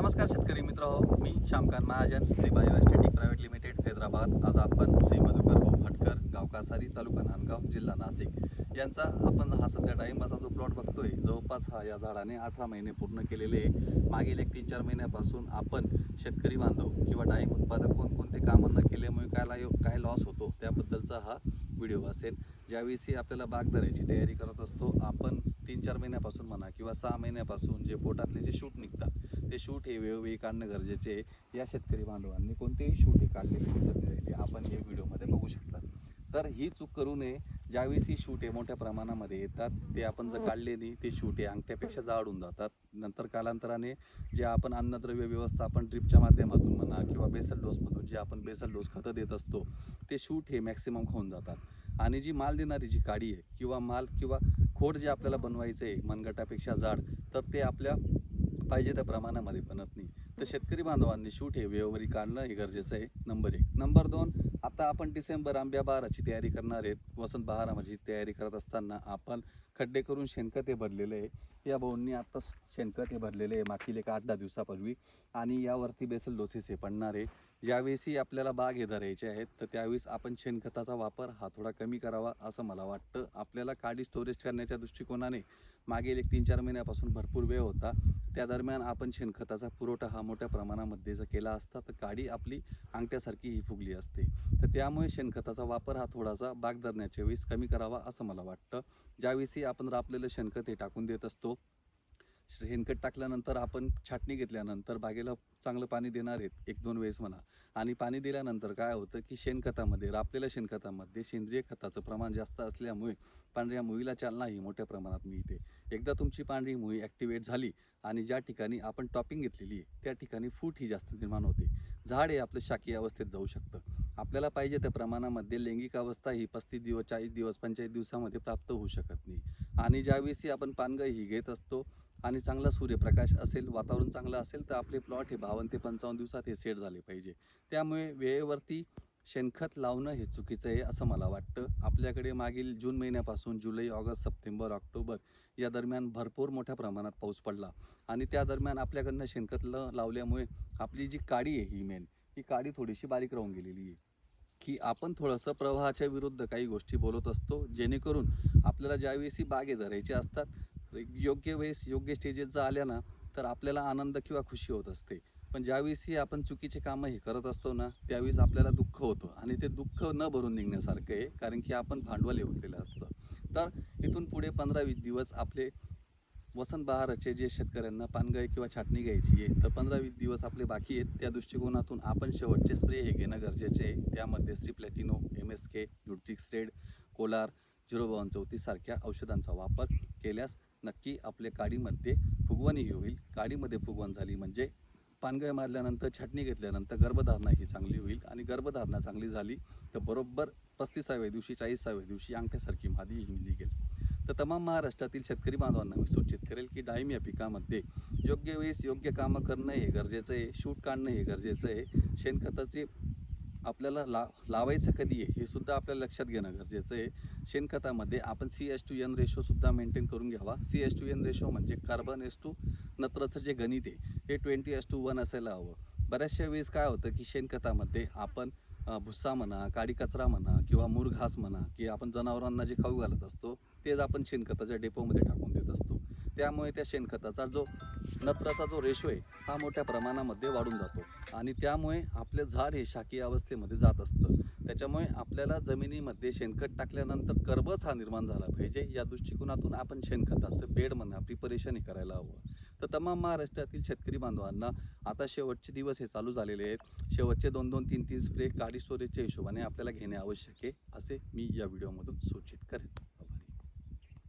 नमस्कार शेतकरी मित्र हो मी Shyamkant Mahajan Shri bio aesthetic private limited Hyderabad. आज आपण श्री मधुकर भाऊ भटकर गाव कासारी तालुका नांदगाव जिल्हा नाशिक यांचा आपण हा सध्या डाळिंबाचा जो प्लॉट बघतोय जवळपास हा या झाडाने अठरा महिने पूर्ण केलेले आहे. मागील एक तीन चार महिन्यापासून आपण शेतकरी बांधव किंवा डाळिंब उत्पादक कोणकोणते कामं न केल्यामुळे काय काय लॉस होतो त्याबद्दलचा हा व्हिडिओ असेल ज्याविषयी आपल्याला बाग धरायची तयारी करत असतो आपण तीन चार महिन्यापासून म्हणा किंवा सहा महिन्यापासून जे पोटातले जे शूट निघतात ते शूट हे वेळोवेळी काढणं गरजेचे आहे. या शेतकरी बांधवांनी कोणतेही शूट हे काढलेले दिसत नाही आपण हे व्हिडिओमध्ये बघू शकता तर ही चूक करू नये. ज्यावेळेस ही शूट हे मोठ्या प्रमाणामध्ये येतात ते आपण जर काढले नाही ते शूट हे अंगठ्यापेक्षा जाडून जातात. नंतर कालांतराने जे आपण अन्नद्रव्य व्यवस्थापन ड्रिपच्या माध्यमातून म्हणा किंवा बेसल डोसमधून जे आपण बेसल डोस खतं देत असतो ते शूट हे मॅक्सिमम खाऊन जातात. आणि जी माल देणारी जी काडी आहे किंवा माल किंवा खोड जे आपल्याला बनवायचं आहे मनगटापेक्षा जाड तर ते आपल्या पाहिजे त्या प्रमाणामध्ये बनत नाही. तर शेतकरी बांधवांनी शूट हे वेळोवेळी काढणं हे गरजेचं आहे. नंबर एक. नंबर दोन आता आपण डिसेंबर आंब्या बहाराची तयारी करणार आहेत. वसंत बहाराची तयारी करत असताना आपण खड्डे करून शेणखत हे भरलेलं आहे. या भाऊंनी आत्ता शेणखत हे भरलेले आहे. मागील एक आठ दहा दिवसापूर्वी. आणि यावरती बेसल डोसेस हे पडणार आहे. ज्यावेळेसही आपल्याला बाग हे धरायचे आहेत तर त्यावेळेस आपण शेणखताचा वापर हा थोडा कमी करावा असं मला वाटतं. आपल्याला काडी स्टोरेज करण्याच्या दृष्टिकोनाने मागील एक तीन चार महिन्यापासून भरपूर वेळ होता. त्या दरम्यान आपण शेणखताचा पुरवठा हा मोठ्या प्रमाणामध्ये जर केला असता तर काडी आपली अंगठ्यासारखी ही फुगली असते. तर त्यामुळे शेणखताचा वापर हा थोडासा बाग धरण्याच्या वेळेस कमी करावा असं मला वाटतं. ज्यावेळेसही आपण रापलेलं शेणखत हे टाकून देत असतो शेणखत टाकल्यानंतर आपण छाटणी घेतल्यानंतर बागेला चांगलं पाणी देणार आहेत एक दोन वेळेस म्हणा. आणि पाणी दिल्यानंतर काय होतं की शेणखतामध्ये रापलेल्या शेणखतामध्ये सेंद्रिय खताचं प्रमाण जास्त असल्यामुळे पांढऱ्या मुळीला चालना ही मोठ्या प्रमाणात मिळते. एकदा तुमची पांढरी मुळी ॲक्टिवेट झाली आणि ज्या ठिकाणी आपण टॉपिंग घेतलेली आहे त्या ठिकाणी फूट ही जास्त निर्माण होते. झाड हे आपलं शाकीय अवस्थेत जाऊ शकतं. आपल्याला पाहिजे त्या प्रमाणामध्ये लैंगिक अवस्था ही पस्तीस दिवस चाळीस दिवस पंचेचाळीस दिवसामध्ये प्राप्त होऊ शकत नाही. आणि ज्यावेळेस आपण पानगळ ही घेत असतो आणि चांगला सूर्यप्रकाश असेल वातावरण चांगलं असेल तर आपले प्लॉट हे बावन्न ते पंचावन्न दिवसात हे सेट झाले पाहिजे. त्यामुळे वेळेवरती शेणखत लावणं हे चुकीचं आहे असं मला वाटतं. आपल्याकडे मागील जून महिन्यापासून जुलै ऑगस्ट सप्टेंबर ऑक्टोबर या दरम्यान भरपूर मोठ्या प्रमाणात पाऊस पडला. आणि त्या दरम्यान आपल्याकडनं शेणखत ल लावल्यामुळे आपली जी काडी आहे ही मेन ही काडी थोडीशी बारीक राहून गेलेली आहे. की आपण थोडंसं प्रवाहाच्या विरुद्ध काही गोष्टी बोलत असतो जेणेकरून आपल्याला ज्यावेळेस बागे धरायचे असतात योग्य वेळेस योग्य स्टेजेस जर आल्या ना तर आपल्याला आनंद किंवा खुशी होत असते. पण ज्यावेळेसही आपण चुकीचे कामं हे करत असतो ना त्यावेळेस आपल्याला दुःख होतं. आणि ते दुःख न भरून निघण्यासारखं आहे कारण की आपण भांडवल हे उठलेलं असतं. तर इथून पुढे पंधरा वीस दिवस आपले वसंत बहाराचे जे शेतकऱ्यांना पानगाय किंवा छाटणी घ्यायची आहे तर पंधरा वीस दिवस आपले बाकी आहेत. त्या दृष्टिकोनातून आपण शेवटचे स्प्रे हे घेणं गरजेचे आहे. त्यामध्ये स्त्री Platino M S K Nutrix red colour zero बावन चौतीस सारख्या औषधांचा वापर केल्यास नक्की आपल्या काडीमध्ये फुगवणी होईल. काडीमध्ये फुगवण झाली म्हणजे पानगळ मारल्यानंतर छाटणी घेतल्यानंतर गर्भधारणा ही चांगली होईल आणि गर्भधारणा चांगली झाली तर बरोबर पस्तीसाव्या दिवशी चाळीसाव्या दिवशी अंगठ्यासारखी मादी ही निघेल तर तमाम महाराष्ट्रातील शेतकरी बांधवांना मी सूचित करेल की डाळिंब या पिकामध्ये योग्य वेळेस योग्य कामं करणं हे गरजेचं आहे शूट काढणं हे गरजेचं आहे. शेणखताचे आपल्याला ला लावायचं कधी आहे हे सुद्धा आपल्याला लक्षात घेणं गरजेचं आहे. शेणखतामध्ये आपण सी एस टू एन रेशोसुद्धा मेंटेन करून घ्यावा. C is to N ratio म्हणजे कार्बन एस टू नत्रचं जे गणित आहे हे ट्वेंटी एस टू वन असायला हवं. बऱ्याचशा वेळेस काय होतं की शेणखतामध्ये आपण भुस्सा म्हणा काडी कचरा म्हणा किंवा मूर घास म्हणा की आपण जनावरांना जे खाऊ घालत असतो तेच आपण शेणखताच्या डेपोमध्ये टाकून देत असतो. त्यामुळे त्या शेणखताचा जो नत्राचा जो रेशो आहे हा मोठ्या प्रमाणामध्ये वाढून जातो. आणि त्यामुळे आपले झाड हे शाकीय अवस्थेमध्ये जात असतं. त्याच्यामुळे आपल्याला जमिनीमध्ये शेणखत टाकल्यानंतर कर्बच हा निर्माण झाला पाहिजे. या दृष्टिकोनातून आपण शेणखताचं बेड म्हणा प्रिपरेशन हे करायला हवं. तर तमाम महाराष्ट्रातील शेतकरी बांधवांना आता शेवटचे दिवस हे चालू झालेले आहेत. शेवटचे दोन दोन तीन तीन स्प्रे काडी स्टोरेजच्या हिशोबाने आपल्याला घेणे आवश्यक आहे असे मी या व्हिडिओमधून सूचित करेन.